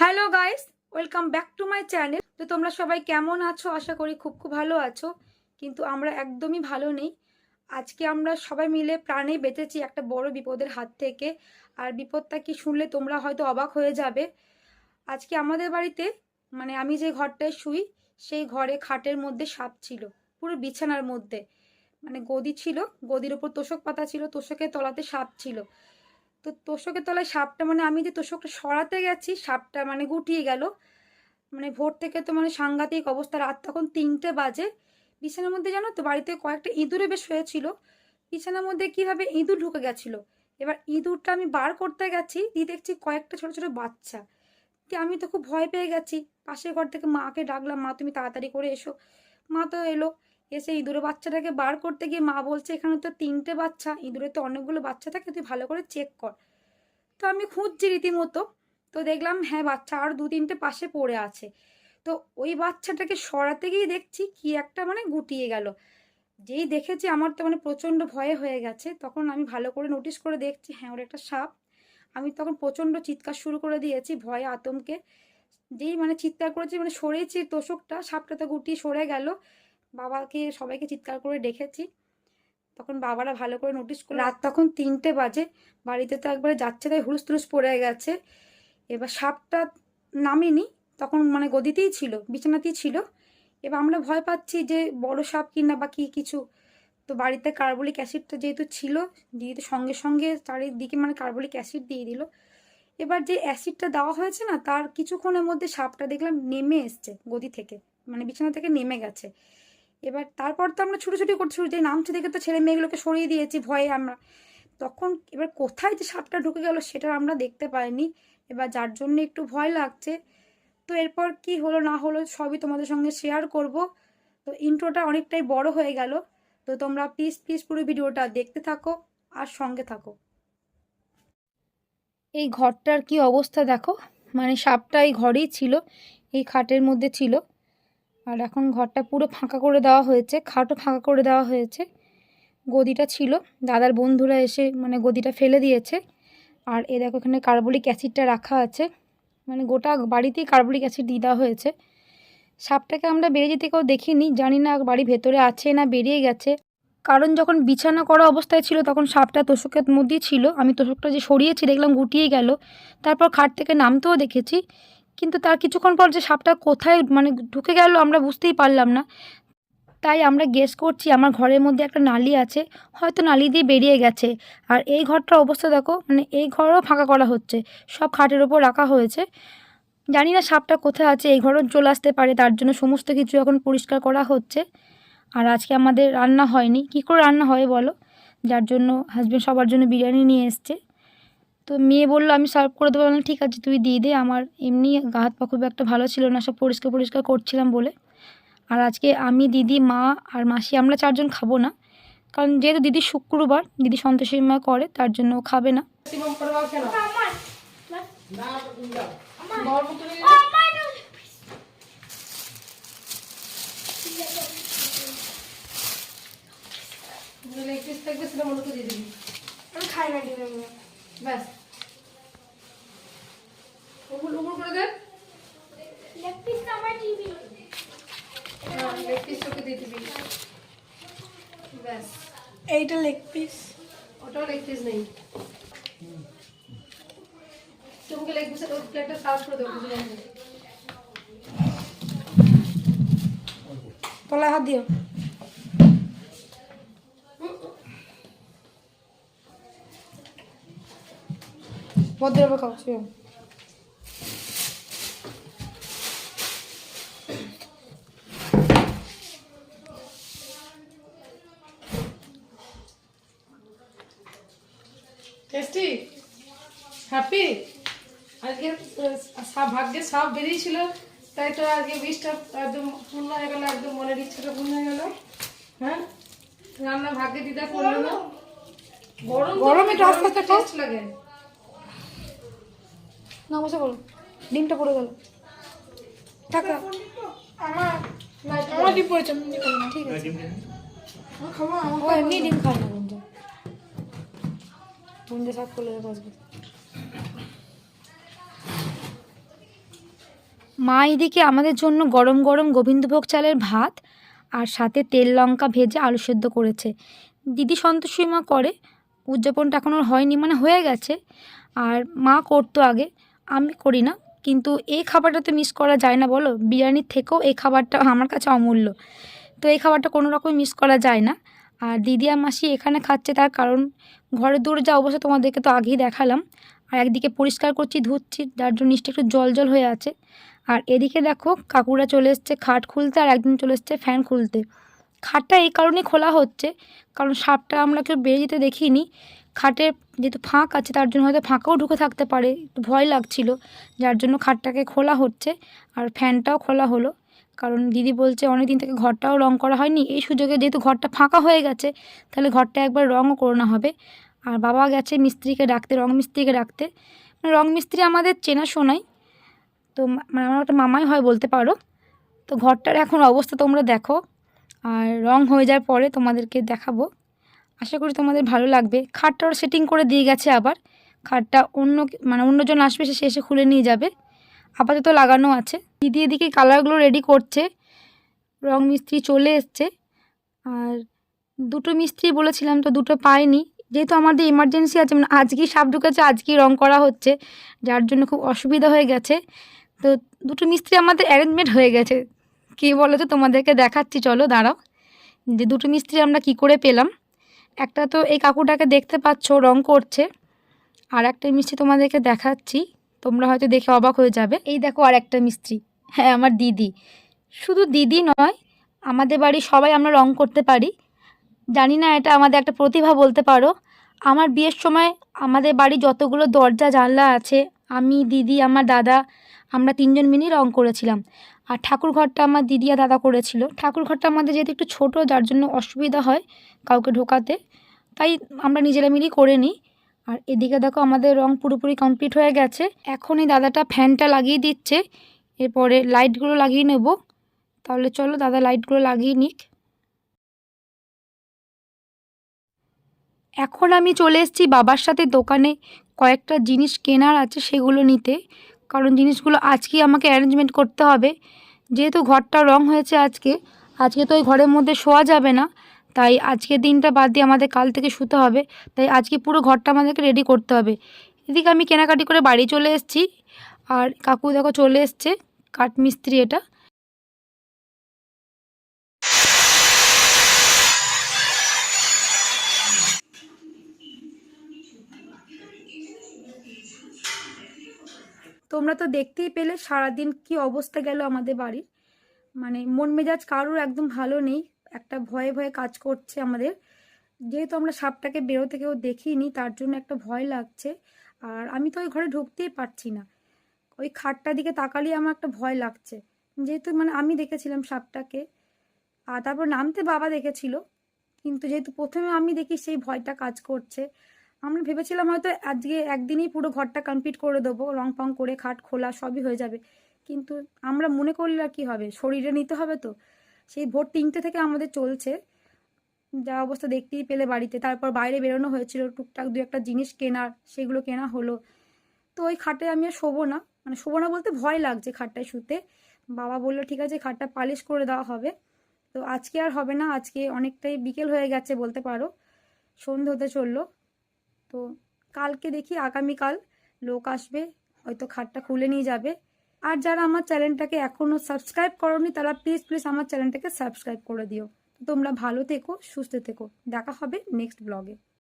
Hello guys welcome back to my channel তো তোমরা সবাই কেমন আছো? আশা করি খুব খুব ভালো আছো। কিন্তু আমরা একদমই ভালো নেই। আজকে আমরা সবাই মিলে প্রাণে বেঁচেছি একটা বড় বিপদের হাত থেকে। আর বিপদটা কি শুনলে তোমরা হয়তো অবাক হয়ে যাবে। আজকে আমাদের বাড়িতে মানে আমি যে ঘরটায় শুই, সেই ঘরে খাটের মধ্যে সাপ ছিল। পুরো বিছানার মধ্যে। মানে গদি ছিল, গদির উপর তোষক পাতা ছিল, তোষকের তলাতে সাপ ছিল। তো তোষকের তলায় সাপটা মানে আমি যে তোষকটা সরাতে গেছি, সাপটা মানে গুটিয়ে গেল। মানে ভোর থেকে তো মানে সাংঘাতিক অবস্থা, রাত তখন তিনটে বাজে। বিছানার মধ্যে জানো তো বাড়িতে কয়েকটা ইঁদুরে বেশ হয়েছিল। বিছানার মধ্যে কীভাবে ইঁদুর ঢুকে গেছিল? এবার ইঁদুরটা আমি বার করতে গেছি, দিয়ে দেখছি কয়েকটা ছোট ছোট বাচ্চা। দিয়ে আমি তো খুব ভয় পেয়ে গেছি। পাশের ঘর থেকে মাকে ডাকলাম, মা, তুমি তাড়াতাড়ি করে এসো। মা তো এলো। এসে ইঁদুরের বাচ্চাটাকে বার করতে গিয়ে মা বলছে, এখানে তো তিনটে বাচ্চা, ইঁদুরে তো অনেকগুলো বাচ্চা থাকে, তুই ভালো করে চেক কর। তো আমি খুঁজছি রীতিমতো, তো দেখলাম হ্যাঁ বাচ্চা আর দু তিনটে পাশে পড়ে আছে। তো ওই বাচ্চাটাকে সরাতে গিয়ে দেখছি কি একটা মানে গুটিয়ে গেল। যেই দেখেছি আমার তো মানে প্রচণ্ড ভয়ে হয়ে গেছে, তখন আমি ভালো করে নোটিস করে দেখছি হ্যাঁ ওর একটা সাপ। আমি তখন প্রচণ্ড চিৎকার শুরু করে দিয়েছি, ভয়ে, আতঙ্কে। যেই মানে চিৎকার করেছি মানে সরেছি তোষকটা, সাপটা তো গুটিয়ে সরে গেল। বাবাকে, সবাইকে চিৎকার করে ডেকেছি। তখন বাবারা ভালো করে নোটিস করল। রাত তখন তিনটে বাজে। বাড়িতে তো একবারে যাচ্ছে, তাই হুলুস তুলুস পড়ে গেছে। এবার সাপটা নামেনি, তখন মানে গদিতেই ছিল, বিছানাতেই ছিল। এবার আমরা ভয় পাচ্ছি যে বড় সাপ কিনা বা কি কিছু। তো বাড়িতে কার্বলিক অ্যাসিডটা যেহেতু ছিল, যেহেতু সঙ্গে সঙ্গে চারিদিকে মানে কার্বলিক অ্যাসিড দিয়ে দিল। এবার যে অ্যাসিডটা দেওয়া হয়েছে না, তার কিছুক্ষণের মধ্যে সাপটা দেখলাম নেমে এসছে, গদি থেকে। মানে বিছানা থেকে নেমে গেছে। এবার তারপর তো আমরা ছুটোছুটি করছি যে নামছে দেখে তো ছেলে মেয়েগুলোকে সরিয়ে দিয়েছি ভয়ে আমরা। তখন এবার কোথায় যে সাপটা ঢুকে গেল সেটা আমরা দেখতে পাইনি। এবার যার জন্য একটু ভয় লাগছে, তো এরপর কি হলো না হলো সবই তোমাদের সঙ্গে শেয়ার করব। তো ইন্ট্রোটা অনেকটাই বড় হয়ে গেল। তো তোমরা পিস পিস পুরো ভিডিওটা দেখতে থাকো আর সঙ্গে থাকো। এই ঘরটার কি অবস্থা দেখো? মানে সাপটা এই ঘরেই ছিল, এই খাটের মধ্যে ছিল। আর এখন ঘরটা পুরো ফাঁকা করে দেওয়া হয়েছে, খাটও ফাঁকা করে দেওয়া হয়েছে। গদিটা ছিল, দাদার বন্ধুরা এসে মানে গদিটা ফেলে দিয়েছে। আর এ দেখো এখানে কার্বলিক অ্যাসিডটা রাখা আছে। মানে গোটা বাড়িতেই কার্বলিক অ্যাসিড দিয়ে দেওয়া হয়েছে। সাপটাকে আমরা বেরিয়ে যেতে কেউ দেখিনি, জানি না বাড়ি ভেতরে আছে না বেরিয়ে গেছে। কারণ যখন বিছানা করা অবস্থায় ছিল, তখন সাপটা তোষকের মধ্যেই ছিল। আমি তোষকটা যে সরিয়েছি, দেখলাম গুটিয়ে গেল। তারপর খাট থেকে নামতেও দেখেছি। কিন্তু তার কিছুক্ষণ পর যে সাপটা কোথায় মানে ঢুকে গেল আমরা বুঝতেই পারলাম না। তাই আমরা গেস করছি আমার ঘরের মধ্যে একটা নালি আছে, হয়তো নালি দিয়ে বেরিয়ে গেছে। আর এই ঘরটার অবস্থা দেখো মানে এই ঘরও ফাঁকা করা হচ্ছে, সব খাটের ওপর রাখা হয়েছে। জানি না সাপটা কোথায় আছে, এই ঘরও চলে আসতে পারে, তার জন্য সমস্ত কিছু এখন পরিষ্কার করা হচ্ছে। আর আজকে আমাদের রান্না হয়নি, কী করে রান্না হয় বলো? যার জন্য হাজব্যান্ড সবার জন্য বিরিয়ানি নিয়ে এসছে। তো মেয়ে বলল আমি সার্ভ করে দেবো বললাম ঠিক আছে তুই দিয়ে দে আমার এমনি গা হাত পা খুব একটা ভালো ছিল না সব পরিষ্কার পরিষ্কার করছিলাম বলে আর আজকে আমি দিদি মা আর মাসি আমরা চারজন খাব না কারণ যেহেতু দিদি শুক্রবার দিদি সন্তোষী মা করে তার জন্য খাবে না ব্যাস করে দেন। লেগ পিস আমার টিভি লেগ পিস তোকে দিয়ে দিবি। ব্যাস। এইটা লেগ পিস ওটাও লেগ পিস নেই। তোমাকে লেগ পিসের ওই প্লেটটা সার্ভ করে দেবো বুঝে যাবে তলায় হাত দিও। ভদ্রভাবে খাও টেস্টি হ্যাপি? আজকে ভাগ্যে সাপ বেরিয়েছিল। তাই তো আজকে বীজটা একদম পূর্ণ হয়ে গেল একদম মনের ইচ্ছাটা পূর্ণ হয়ে গেল। হ্যাঁ? রান্না ভাগ্যে দিদা করল না। গরম গরমে একটু আস্তে আস্তে টেস্ট লাগে। না বসে বলো। ডিমটা পড়ে গেল। টাকা। আমার আমার ডিম পড়েছে। ঠিক আছে। খাব? আমার এমনি ডিম না গুঞ্জা শাক করলে বসবে। মা এদিকে আমাদের জন্য গরম গরম গোবিন্দভোগ চালের ভাত আর সাথে তেল লঙ্কা ভেজে আলু সেদ্ধ করেছে। দিদি সন্তোষী মা করে, উদযাপনটা এখন ওর হয়নি মানে হয়ে গেছে। আর মা করতো আগে, আমি করি না। কিন্তু এই খাবারটা তো মিস করা যায় না, বলো? বিরিয়ানির থেকেও এই খাবারটা আমার কাছে অমূল্য। তো এই খাবারটা কোনো রকম মিস করা যায় না। আর দিদি আর মাসি এখানে খাচ্ছে তার কারণ ঘরের দূরে যা অবস্থা তোমাদেরকে তো আগেই দেখালাম। আর একদিকে পরিষ্কার করছি, ধুচ্ছি, যার জন্য নিচটা একটু জল জল হয়ে আছে। আর এদিকে দেখো কাকুরা চলে এসছে খাট খুলতে আর একদিন চলে এসছে ফ্যান খুলতে। খাটটা এই কারণেই খোলা হচ্ছে, কারণ সাপটা আমরা কেউ বেড়ে যেতে দেখিনি। খাটের যেহেতু ফাঁক আছে, তার জন্য হয়তো ফাঁকাও ঢুকে থাকতে পারে, একটু ভয় লাগছিল, যার জন্য খাটটাকে খোলা হচ্ছে আর ফ্যানটাও খোলা হলো। কারণ দিদি বলছে অনেক দিন থেকে ঘরটাও রং করা হয়নি, এই সুযোগে যেহেতু ঘরটা ফাঁকা হয়ে গেছে, তাহলে ঘরটা একবার রঙও করানো হবে। আর বাবা গেছে মিস্ত্রিকে ডাকতে, রং মিস্ত্রিকে ডাকতে। মানে রং মিস্ত্রি আমাদের চেনাশোনাই তো মানে আমার একটা মামাই হয় বলতে পারো। তো ঘরটার এখন অবস্থা তোমরা দেখো। আর রং হয়ে যাওয়ার পরে তোমাদেরকে দেখাবো। আশা করি তোমাদের ভালো লাগবে। খাটটাও সেটিং করে দিয়ে গেছে আবার। খাটটা অন্য মানে অন্যজন আসবে, সে এসে খুলে নিয়ে যাবে। আপাতত লাগানো আছে। দিদি এদিকে কালারগুলো রেডি করছে। রং মিস্ত্রি চলে এসছে। আর দুটো মিস্ত্রি বলেছিলাম তো দুটো পাইনি। যেহেতু আমাদের এমার্জেন্সি আছে মানে আজকেই সাপ ঢুকেছে, আজকেই রং করা হচ্ছে। যার জন্য খুব অসুবিধা হয়ে গেছে। তো দুটো মিস্ত্রি আমাদের অ্যারেঞ্জমেন্ট হয়ে গেছে। কী বলো তো তোমাদেরকে দেখাচ্ছি, চলো দাঁড়াও। যে দুটো মিস্ত্রি আমরা কি করে পেলাম? একটা তো এই কাকুটাকে দেখতে পাচ্ছ, রং করছে। আর একটা মিস্ত্রি তোমাদেরকে দেখাচ্ছি, তোমরা হয়তো দেখে অবাক হয়ে যাবে। এই দেখো আর একটা মিস্ত্রি। হ্যাঁ আমার দিদি। শুধু দিদি নয়, আমাদের বাড়ি সবাই আমরা রং করতে পারি। জানি না এটা আমাদের একটা প্রতিভা বলতে পারো। আমার বিয়ের সময় আমাদের বাড়ি যতগুলো দরজা জানলা আছে, আমি, দিদি, আমার দাদা আমরা তিনজন মিলেই রং করেছিলাম। আর ঠাকুর ঘরটা আমার দিদি আর দাদা করেছিল। ঠাকুর ঘরটা আমাদের যেহেতু একটু ছোটো, যার জন্য অসুবিধা হয় কাউকে ঢোকাতে। তাই আমরা নিজেরা মিলেই করে নিই। আর এদিকে দেখো আমাদের রং পুরোপুরি কমপ্লিট হয়ে গেছে। এখন এই দাদাটা ফ্যানটা লাগিয়ে দিচ্ছে। এরপরে লাইটগুলো লাগিয়ে নেব। তাহলে চলো দাদা লাইটগুলো লাগিয়ে নিক। এখন আমি চলে এসেছি বাবার সাথে দোকানে। কয়েকটা জিনিস কেনার আছে সেগুলো নিতে। কারণ জিনিসগুলো আজকেই আমাকে অ্যারেঞ্জমেন্ট করতে হবে। যেহেতু ঘরটা রং হয়েছে আজকে আজকে তো ওই ঘরের মধ্যে শোয়া যাবে না। তাই আজকে দিনটা বাদ দিয়ে আমাদের কাল থেকে শুতে হবে। তাই আজকে পুরো ঘরটা আমাদেরকে রেডি করতে হবে। এদিকে আমি কেনাকাটি করে বাড়ি চলে এসেছি। আর কাকু দেখো চলে এসছে, কাঠমিস্ত্রি এটা। তোমরা তো দেখতেই পেলে সারাদিন কি অবস্থা গেল আমাদের বাড়ির। মানে মন মেজাজ কারোর একদম ভালো নেই, একটা ভয়ে ভয়ে কাজ করছে আমাদের। যেহেতু আমরা সাপটাকে বেরোতে কেউ দেখিনি, তার জন্য একটা ভয় লাগছে। আর আমি তো ওই ঘরে ঢুকতেই পারছি না। ওই খাটটার দিকে তাকালেই আমার একটা ভয় লাগছে। যেহেতু মানে আমি দেখেছিলাম সাপটাকে। আর তারপর নামতে বাবা দেখেছিল। কিন্তু যেহেতু প্রথমে আমি দেখি সেই ভয়টা কাজ করছে। আমরা ভেবেছিলাম হয়তো আজকে একদিনই পুরো ঘরটা কমপ্লিট করে দেবো রং পং করে, খাট খোলা, সবই হয়ে যাবে। কিন্তু আমরা মনে করলে আর কী হবে? শরীরে নিতে হবে তো। সেই ভোর তিনটে থেকে আমাদের চলছে। যা অবস্থা দেখতেই পেলে বাড়িতে। তারপর বাইরে বেরোনো হয়েছিল। টুকটাক দু একটা জিনিস কেনার, সেগুলো কেনা হলো। তো ওই খাটে আমি আর শোবো না। মানে শোবো না বলতে ভয় লাগছে খাটটায় শুতে। বাবা বলল, ঠিক আছে, খাটটা পালিশ করে দেওয়া হবে। তো আজকে আর হবে না। আজকে অনেকটাই বিকেল হয়ে গেছে বলতে পারো। সন্ধে হতে চলল। তো কালকে দেখি আগামীকাল লোক আসবে, হয়তো খাটটা খুলে নিয়ে যাবে। আর যারা আমার চ্যানেলটাকে এখনও সাবস্ক্রাইব করনি, তারা প্লিজ প্লিজ আমার চ্যানেলটাকে সাবস্ক্রাইব করে দিও। তোমরা ভালো থেকো, সুস্থ থেকো। দেখা হবে নেক্সট ব্লগে